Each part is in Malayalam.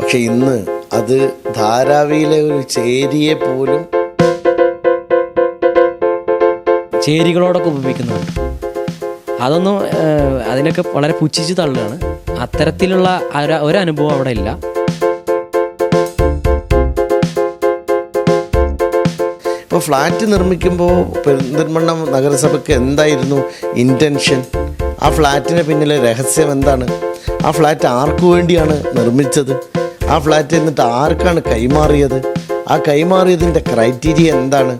പക്ഷെ ഇന്ന് അത് ധാരാവിയിലെ ഒരു ചേരിയെ പോലും ചേരികളോടൊക്കെ ഉപയോഗിക്കുന്നുണ്ട് അതൊന്നും അതിനൊക്കെ വളരെ പുച്ഛിച്ച് തള്ളുകയാണ്. അത്തരത്തിലുള്ള ഒരു ഒരു അനുഭവം അവിടെ ഇല്ല. ഇപ്പോൾ ഫ്ലാറ്റ് നിർമ്മിക്കുമ്പോൾ പെരിന്തൽമണ്ണ നഗരസഭയ്ക്ക് എന്തായിരുന്നു ഇന്റൻഷൻ ആ ഫ്ലാറ്റിന് പിന്നിലെ രഹസ്യം എന്താണ്? ആ ഫ്ലാറ്റ് ആർക്കു വേണ്ടിയാണ് നിർമ്മിച്ചത്? ആ ഫ്ലാറ്റ് എന്നിട്ട് ആർക്കാണ് കൈമാറിയത്? ആ കൈമാറിയതിന്റെ ക്രൈറ്റീരിയ എന്താണ്?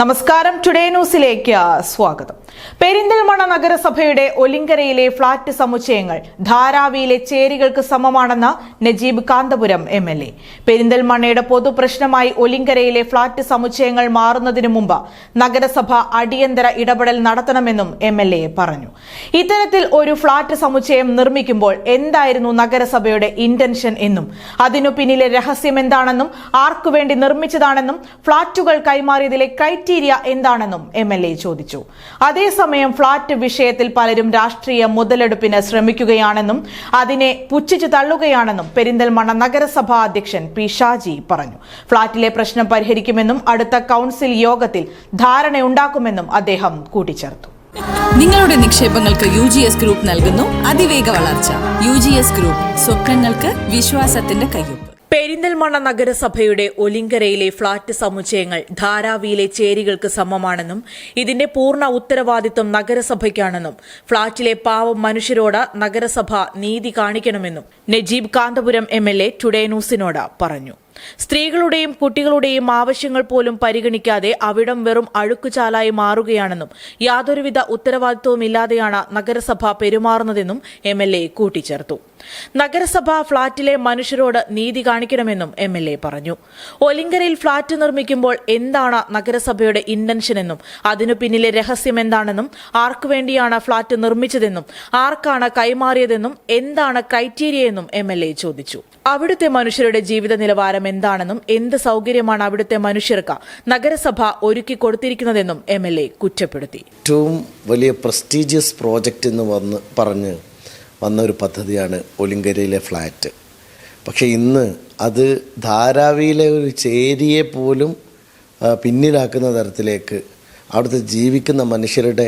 നമസ്കാരം. ടുഡേ ന്യൂസിലേക്ക് സ്വാഗതം. പെരിന്തൽമണ്ണ നഗരസഭയുടെ ഒലിങ്കരയിലെ ഫ്ളാറ്റ് സമുച്ചയങ്ങൾ ധാരാവിയിലെ ചേരികൾക്ക് സമമാണെന്ന് Najeeb Kanthapuram M L A. പെരിന്തൽമണ്ണയുടെ പൊതുപ്രശ്നമായി ഒലിങ്കരയിലെ ഫ്ളാറ്റ് സമുച്ചയങ്ങൾ മാറുന്നതിനു മുമ്പ് നഗരസഭ അടിയന്തര ഇടപെടൽ നടത്തണമെന്നും എം എൽ എ പറഞ്ഞു. ഇത്തരത്തിൽ ഒരു ഫ്ളാറ്റ് സമുച്ചയം നിർമ്മിക്കുമ്പോൾ എന്തായിരുന്നു നഗരസഭയുടെ ഇന്റൻഷൻ എന്നും അതിനു പിന്നിലെ രഹസ്യം എന്താണെന്നും ആർക്കുവേണ്ടി നിർമ്മിച്ചതാണെന്നും ഫ്ളാറ്റുകൾ കൈമാറിയതിലെ ക്രൈറ്റീരിയ എന്താണെന്നും എം എൽ എ ചോദിച്ചു. അതേസമയം ഫ്ളാറ്റ് വിഷയത്തിൽ പലരും രാഷ്ട്രീയ മുതലെടുപ്പിന് ശ്രമിക്കുകയാണെന്നും അതിനെ പുച്ഛിച്ചു തള്ളുകയാണെന്നും പെരിന്തൽമണ്ണ നഗരസഭാ അധ്യക്ഷൻ പി ഷാജി പറഞ്ഞു. ഫ്ളാറ്റിലെ പ്രശ്നം പരിഹരിക്കുമെന്നും അടുത്ത കൌൺസിൽ യോഗത്തിൽ ധാരണയുണ്ടാക്കുമെന്നും അദ്ദേഹം കൂട്ടിച്ചേർത്തു. നിങ്ങളുടെ നിക്ഷേപങ്ങൾക്ക് യു ജി എസ് ഗ്രൂപ്പ് നൽകുന്നു. അതിവേഗ വളർച്ച. യു ജി എസ് ഗ്രൂപ്പ് സ്വപ്നങ്ങൾക്ക് വിശ്വാസത്തിന്റെ കയ്യൊപ്പ്. പെരിന്തൽമണ്ണ നഗരസഭയുടെ ഒലിങ്കരയിലെ ഫ്ളാറ്റ് സമുച്ചയങ്ങൾ ധാരാവിയിലെ ചേരികൾക്ക് സമമാണെന്നും ഇതിന്റെ പൂർണ ഉത്തരവാദിത്വം നഗരസഭയ്ക്കാണെന്നും ഫ്ളാറ്റിലെ പാവം മനുഷ്യരോട് നഗരസഭ നീതി കാണിക്കണമെന്നും Najeeb Kanthapuram M L A today ന്യൂസിനോട് പറഞ്ഞു. സ്ത്രീകളുടെയും കുട്ടികളുടെയും ആവശ്യങ്ങൾ പോലും പരിഗണിക്കാതെ അവിടം വെറും അഴുക്കുചാലായി മാറുകയാണെന്നും യാതൊരുവിധ ഉത്തരവാദിത്വവും ഇല്ലാതെയാണ് നഗരസഭ പെരുമാറുന്നതെന്നും എം എൽ എ കൂട്ടിച്ചേർത്തു. നഗരസഭ ഫ്ളാറ്റിലെ മനുഷ്യരോട് നീതി കാണിക്കണമെന്നും എം എൽ എ പറഞ്ഞു. ഒലിങ്കരയിൽ ഫ്ളാറ്റ് നിർമ്മിക്കുമ്പോൾ എന്താണ് നഗരസഭയുടെ ഇന്റൻഷനെന്നും അതിനു പിന്നിലെ രഹസ്യം എന്താണെന്നും ആർക്കു വേണ്ടിയാണ് ഫ്ളാറ്റ് നിർമ്മിച്ചതെന്നും ആർക്കാണ് കൈമാറിയതെന്നും എന്താണ് ക്രൈറ്റീരിയ എന്നും എം എൽ എ ചോദിച്ചു. അവിടുത്തെ മനുഷ്യരുടെ ജീവിത നിലവാരം എന്താണെന്നും എന്ത് സൗകര്യമാണ് അവിടുത്തെ മനുഷ്യർക്ക് നഗരസഭ ഒരുക്കി കൊടുത്തിരിക്കുന്നതെന്നും എം എൽ എ കുറ്റപ്പെടുത്തി. ഏറ്റവും വലിയ പ്രസ്റ്റീജിയസ് പ്രോജക്റ്റ് എന്ന് വന്ന് പറഞ്ഞ് വന്ന ഒരു പദ്ധതിയാണ് ഒലിങ്കരയിലെ ഫ്ലാറ്റ്. പക്ഷേ ഇന്ന് അത് ധാരാവിയിലെ ഒരു ചേരിയെ പോലും പിന്നിലാക്കുന്ന തരത്തിലേക്ക് അവിടുത്തെ ജീവിക്കുന്ന മനുഷ്യരുടെ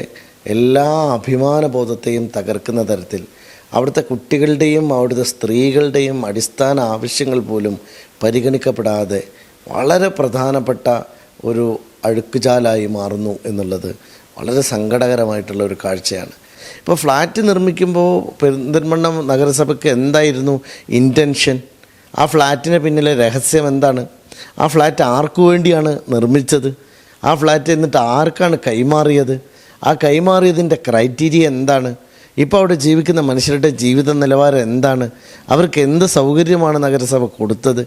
എല്ലാ അഭിമാനബോധത്തെയും തകർക്കുന്ന തരത്തിൽ അവിടുത്തെ കുട്ടികളുടെയും അവിടുത്തെ സ്ത്രീകളുടെയും അടിസ്ഥാന ആവശ്യങ്ങൾ പോലും പരിഗണിക്കപ്പെടാതെ വളരെ പ്രധാനപ്പെട്ട ഒരു അഴുക്കുചാലായി മാറുന്നു എന്നുള്ളത് വളരെ സങ്കടകരമായിട്ടുള്ള ഒരു കാഴ്ചയാണ്. ഇപ്പോൾ ഫ്ലാറ്റ് നിർമ്മിക്കുമ്പോൾ പെരിന്തൽമണ്ണ നഗരസഭയ്ക്ക് എന്തായിരുന്നു ഇന്റൻഷൻ ആ ഫ്ലാറ്റിന് പിന്നിലെ രഹസ്യം എന്താണ്? ആ ഫ്ലാറ്റ് ആർക്കു വേണ്ടിയാണ് നിർമ്മിച്ചത്? ആ ഫ്ലാറ്റ് എന്നിട്ട് ആർക്കാണ് കൈമാറിയത്? ആ കൈമാറിയതിന്റെ ക്രൈറ്റീരിയ എന്താണ്? ഇപ്പോൾ അവിടെ ജീവിക്കുന്ന മനുഷ്യരുടെ ജീവിത നിലവാരം എന്താണ്? അവർക്ക് എന്ത് സൗകര്യമാണ് നഗരസഭ കൊടുത്തത്?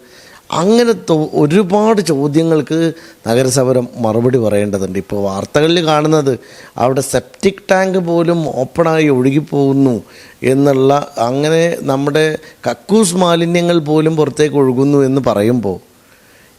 അങ്ങനെ ഒരുപാട് ചോദ്യങ്ങൾക്ക് നഗരസഭ മറുപടി പറയേണ്ടതുണ്ട്. ഇപ്പോൾ വാർത്തകളിൽ കാണുന്നത് അവിടെ സെപ്റ്റിക് ടാങ്ക് പോലും ഓപ്പണായി ഒഴുകിപ്പോകുന്നു എന്നുള്ള അങ്ങനെ നമ്മുടെ കക്കൂസ് മാലിന്യങ്ങൾ പോലും പുറത്തേക്ക് ഒഴുകുന്നു എന്ന് പറയുമ്പോൾ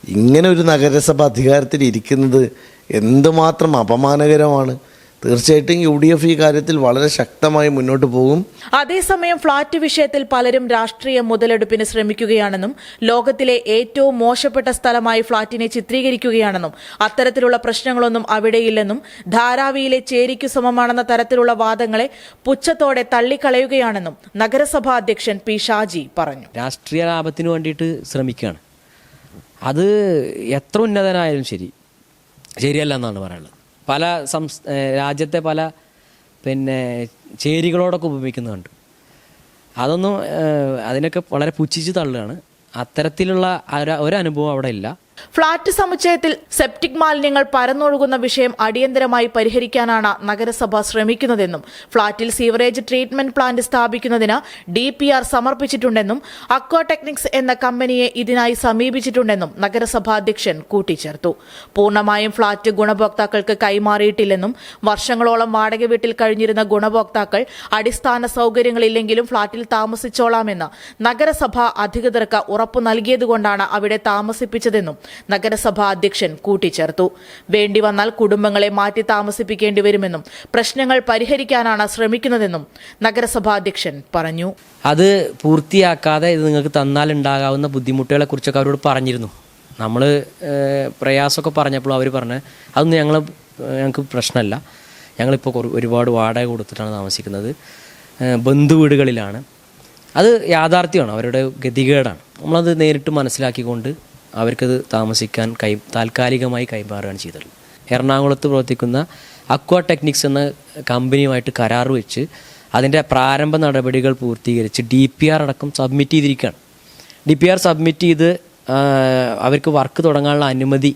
ഇങ്ങനെ ഒരു നഗരസഭ അധികാരത്തിൽ ഇരിക്കുന്നത് എന്തുമാത്രം അപമാനകരമാണ്. തീർച്ചയായിട്ടും യു ഡി എഫ് ഈ കാര്യത്തിൽ വളരെ ശക്തമായി മുന്നോട്ട് പോകും. അതേസമയം ഫ്ളാറ്റ് വിഷയത്തിൽ പലരും രാഷ്ട്രീയ മുതലെടുപ്പിന് ശ്രമിക്കുകയാണെന്നും ലോകത്തിലെ ഏറ്റവും മോശപ്പെട്ട സ്ഥലമായി ഫ്ളാറ്റിനെ ചിത്രീകരിക്കുകയാണെന്നും അത്തരത്തിലുള്ള പ്രശ്നങ്ങളൊന്നും അവിടെയില്ലെന്നും ധാരാവിയിലെ ചേരിക്കു സമമാണെന്ന തരത്തിലുള്ള വാദങ്ങളെ പുച്ഛത്തോടെ തള്ളിക്കളയുകയാണെന്നും നഗരസഭാ അധ്യക്ഷൻ പി ഷാജി പറഞ്ഞു. രാഷ്ട്രീയ ലാഭത്തിന് വേണ്ടിയിട്ട് ശ്രമിക്കുകയാണ്. അത് എത്ര ഉന്നതനായാലും ശരി ശരിയല്ല എന്നാണ് പറയാനുള്ളത്. പല സംസ് രാജ്യത്തെ പല പിന്നെ ചേരികളോടൊക്കെ ഉപയോഗിക്കുന്നുണ്ട് അതൊന്നും അതിനൊക്കെ വളരെ പുച്ഛിച്ച് തള്ളുകയാണ്. അത്തരത്തിലുള്ള ഒരു അനുഭവം അവിടെ ഇല്ല. ഫ്ളാറ്റ് സമുച്ചയത്തിൽ സെപ്റ്റിക് മാലിന്യങ്ങൾ പരന്നൊഴുകുന്ന വിഷയം അടിയന്തരമായി പരിഹരിക്കാനാണ് നഗരസഭ ശ്രമിക്കുന്നതെന്നും ഫ്ളാറ്റിൽ സീവറേജ് ട്രീറ്റ്മെന്റ് പ്ലാന്റ് സ്ഥാപിക്കുന്നതിന് ഡി പി ആർ സമർപ്പിച്ചിട്ടുണ്ടെന്നും അക്വാടെക്നിക്സ് എന്ന കമ്പനിയെ ഇതിനായി സമീപിച്ചിട്ടുണ്ടെന്നും നഗരസഭാ അധ്യക്ഷൻ കൂട്ടിച്ചേർത്തു. പൂർണമായും ഫ്ളാറ്റ് ഗുണഭോക്താക്കൾക്ക് കൈമാറിയിട്ടില്ലെന്നും വർഷങ്ങളോളം വാടക വീട്ടിൽ കഴിഞ്ഞിരുന്ന ഗുണഭോക്താക്കൾ അടിസ്ഥാന സൗകര്യങ്ങളില്ലെങ്കിലും ഫ്ളാറ്റിൽ താമസിച്ചോളാമെന്ന് നഗരസഭ അധികൃതർക്ക് ഉറപ്പു നൽകിയതുകൊണ്ടാണ് അവിടെ താമസിപ്പിച്ചതെന്നും നഗരസഭാ അധ്യക്ഷൻ കൂട്ടിച്ചേർത്തു. വേണ്ടി വന്നാൽ കുടുംബങ്ങളെ മാറ്റി താമസിപ്പിക്കേണ്ടി വരുമെന്നും പ്രശ്നങ്ങൾ പരിഹരിക്കാനാണ് ശ്രമിക്കുന്നതെന്നും നഗരസഭാ അധ്യക്ഷൻ പറഞ്ഞു. അത് പൂർത്തിയാക്കാതെ ഇത് നിങ്ങൾക്ക് തന്നാൽ ഉണ്ടാകാവുന്ന ബുദ്ധിമുട്ടുകളെ കുറിച്ചൊക്കെ അവരോട് പറഞ്ഞിരുന്നു. നമ്മൾ പ്രയാസമൊക്കെ പറഞ്ഞപ്പോൾ അവർ പറഞ്ഞ് അതൊന്നും ഞങ്ങൾ ഞങ്ങൾക്ക് പ്രശ്നമല്ല. ഞങ്ങളിപ്പോൾ ഒരുപാട് വാടക കൊടുത്തിട്ടാണ് താമസിക്കുന്നത്. ബന്ധുവീടുകളിലാണ്. ബന്ധു വീടുകളിലാണ് അത് യാഥാർത്ഥ്യമാണ് അവരുടെ ഗതികേടാണ്. നമ്മളത് നേരിട്ട് മനസ്സിലാക്കിക്കൊണ്ട് അവർക്കത് താമസിക്കാൻ കൈ താൽക്കാലികമായി കൈമാറുകയാണ് ചെയ്തത്. എറണാകുളത്ത് പ്രവർത്തിക്കുന്ന അക്വാ ടെക്നിക്സ് എന്ന കമ്പനിയുമായിട്ട് കരാർ വെച്ച് അതിന്റെ പ്രാരംഭ നടപടികൾ പൂർത്തീകരിച്ച് ഡി പി ആർ അടക്കം സബ്മിറ്റ് ചെയ്തിരിക്കുകയാണ്. ഡി പി ആർ സബ്മിറ്റ് ചെയ്ത് അവർക്ക് വർക്ക് തുടങ്ങാനുള്ള അനുമതി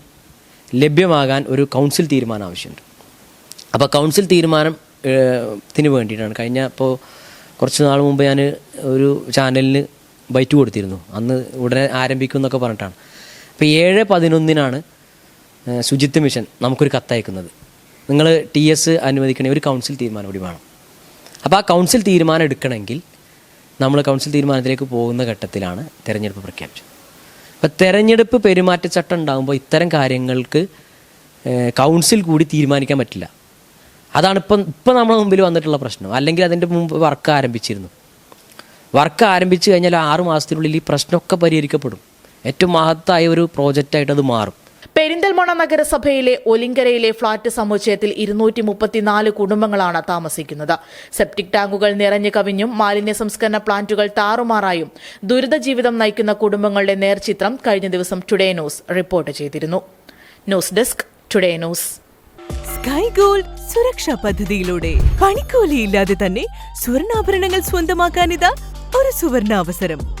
ലഭ്യമാകാൻ ഒരു കൗൺസിൽ തീരുമാനം ആവശ്യമുണ്ട്. അപ്പോൾ കൗൺസിൽ തീരുമാനം ത്തിന് വേണ്ടിയിട്ടാണ്. കഴിഞ്ഞ ഇപ്പോൾ കുറച്ച് നാൾ മുമ്പ് ഞാൻ ഒരു ചാനലിന് ബൈറ്റ് കൊടുത്തിരുന്നു. അന്ന് ഉടനെ ആരംഭിക്കും എന്നൊക്കെ പറഞ്ഞിട്ടാണ്. അപ്പോൾ ഏഴ് പതിനൊന്നിനാണ് ശുചിത്വ മിഷൻ നമുക്കൊരു കത്തയക്കുന്നത്. നിങ്ങൾ ടി എസ് അനുവദിക്കണേ ഒരു കൗൺസിൽ തീരുമാനം കൂടി വേണം. അപ്പോൾ ആ കൗൺസിൽ തീരുമാനം എടുക്കണമെങ്കിൽ നമ്മൾ കൗൺസിൽ തീരുമാനത്തിലേക്ക് പോകുന്ന ഘട്ടത്തിലാണ് തിരഞ്ഞെടുപ്പ് പ്രഖ്യാപിച്ചത്. അപ്പോൾ തിരഞ്ഞെടുപ്പ് പെരുമാറ്റച്ചട്ടം ഉണ്ടാകുമ്പോൾ ഇത്തരം കാര്യങ്ങൾക്ക് കൗൺസിൽ കൂടി തീരുമാനിക്കാൻ പറ്റില്ല. അതാണ് ഇപ്പം ഇപ്പം നമ്മുടെ മുമ്പിൽ വന്നിട്ടുള്ള പ്രശ്നം. അല്ലെങ്കിൽ അതിന്റെ മുമ്പ് വർക്ക് ആരംഭിച്ചിരുന്നു. വർക്ക് ആരംഭിച്ചു കഴിഞ്ഞാൽ ആറു മാസത്തിനുള്ളിൽ ഈ പ്രശ്നമൊക്കെ പരിഹരിക്കപ്പെടും. ഏറ്റവും മഹത്തായ ഒരു പ്രോജക്റ്റായിട്ട് അത് മാറും. പെരിന്തൽമണ്ണ നഗരസഭയിലെ ഒലിങ്കരയിലെ ഫ്ളാറ്റ് സമുച്ചയത്തിൽ ഇരുന്നൂറ്റി മുപ്പത്തിനാല് കുടുംബങ്ങളാണ് താമസിക്കുന്നത്. സെപ്റ്റിക് ടാങ്കുകൾ നിറഞ്ഞു കവിഞ്ഞും മാലിന്യ സംസ്കരണ പ്ലാന്റുകൾ താറുമാറായും ദുരിത ജീവിതം നയിക്കുന്ന കുടുംബങ്ങളുടെ നേർചിത്രം കഴിഞ്ഞ ദിവസം ടുഡേ ന്യൂസ് റിപ്പോർട്ട് ചെയ്തിരുന്നു. News desk today news. Sky Gold സുരക്ഷാ പദ്ധതിയിലൂടെ പണിക്കൂലിയില്ലാതെ തന്നെ സ്വർണാഭരണങ്ങൾ സ്വന്തമാക്കാനിതാ ഒരു സുവർണാവസരം.